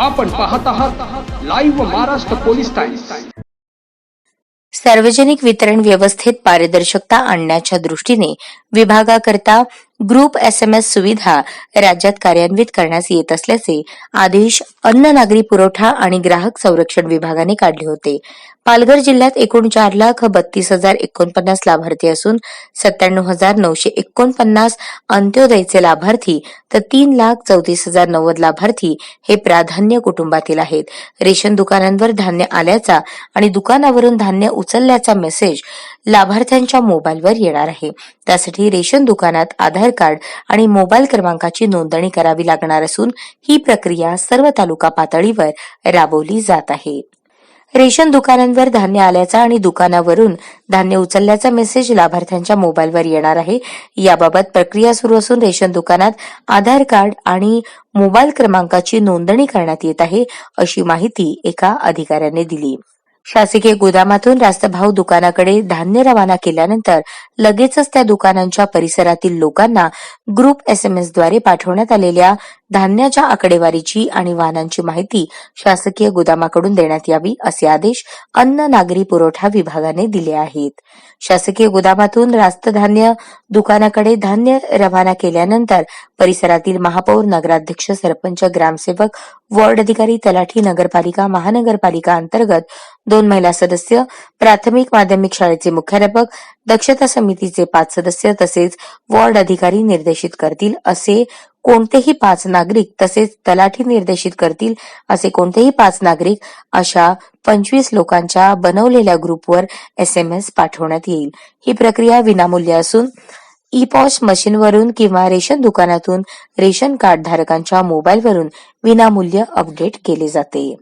आपण पाहत आहात लाईव्ह महाराष्ट्र पोलीस टाइम्स सार्वजनिक वितरण व्यवस्थेत पारदर्शकता आणण्याच्या दृष्टीने विभागाकरता ग्रुप एस एम एस सुविधा राज्यात कार्यान्वित करण्यास येत असल्याचे आदेश अन्न नागरी पुरवठा आणि ग्राहक संरक्षण विभागाने काढले होते. पालघर जिल्ह्यात एकूण चार लाख बत्तीस हजार एकोणपन्नास लाभार्थी असून सत्त्याण्णव हजार नऊशे एकोणपन्नास अंत्योदयचे लाभार्थी तर तीन लाख चौतीस हजार नव्वद लाभार्थी हे प्राधान्य कुटुंबातील आहेत. रेशन दुकानांवर धान्य आल्याचा आणि दुकानावरून धान्य उचलल्याचा मेसेज लाभार्थ्यांच्या मोबाईलवर येणार आहे. त्यासाठी रेशन दुकानात आधार कार्ड आणि मोबाईल क्रमांकाची नोंदणी करावी लागणार असून ही प्रक्रिया सर्व तालुका पातळीवर राबवली जात आहे. रेशन दुकानांवर धान्य आल्याचा आणि दुकानावरून धान्य उचलल्याचा मेसेज लाभार्थ्यांच्या मोबाईलवर येणार आहे. याबाबत प्रक्रिया सुरू असून रेशन दुकानात आधार कार्ड आणि मोबाईल क्रमांकाची नोंदणी करण्यात येत आहे अशी माहिती एका अधिकाऱ्याने दिली. शासकीय गोदामातून रास्तभाव दुकानाकडे धान्य रवाना केल्यानंतर लगेचच त्या दुकानांच्या परिसरातील लोकांना ग्रुप एसएमएसद्वारे पाठवण्यात आलेल्या धान्याच्या आकडेवारीची आणि वाहनांची माहिती शासकीय गोदामाकडून देण्यात यावी असे आदेश अन्न नागरी पुरवठा विभागाने दिले आहेत. शासकीय गोदामातून रास्त धान्य दुकानाकडे धान्य रवाना केल्यानंतर परिसरातील महापौर नगराध्यक्ष सरपंच ग्रामसेवक वॉर्ड अधिकारी तलाठी नगरपालिका महानगरपालिका अंतर्गत दोन महिला सदस्य प्राथमिक माध्यमिक शाळेचे मुख्याध्यापक दक्षता समितीचे पाच सदस्य तसेच वॉर्ड अधिकारी निर्देशित करतील असे कोणतेही पाच नागरिक तसेच तलाठी निर्देशित करतील असे कोणतेही पाच नागरिक अशा पंचवीस लोकांच्या बनवलेल्या ग्रुपवर एस एम एस पाठवण्यात येईल. ही प्रक्रिया विनामूल्य असून ई पॉस मशीनवरून किंवा रेशन दुकानातून रेशन कार्ड धारकांच्या मोबाईलवरून विनामूल्य अपडेट केले जाते.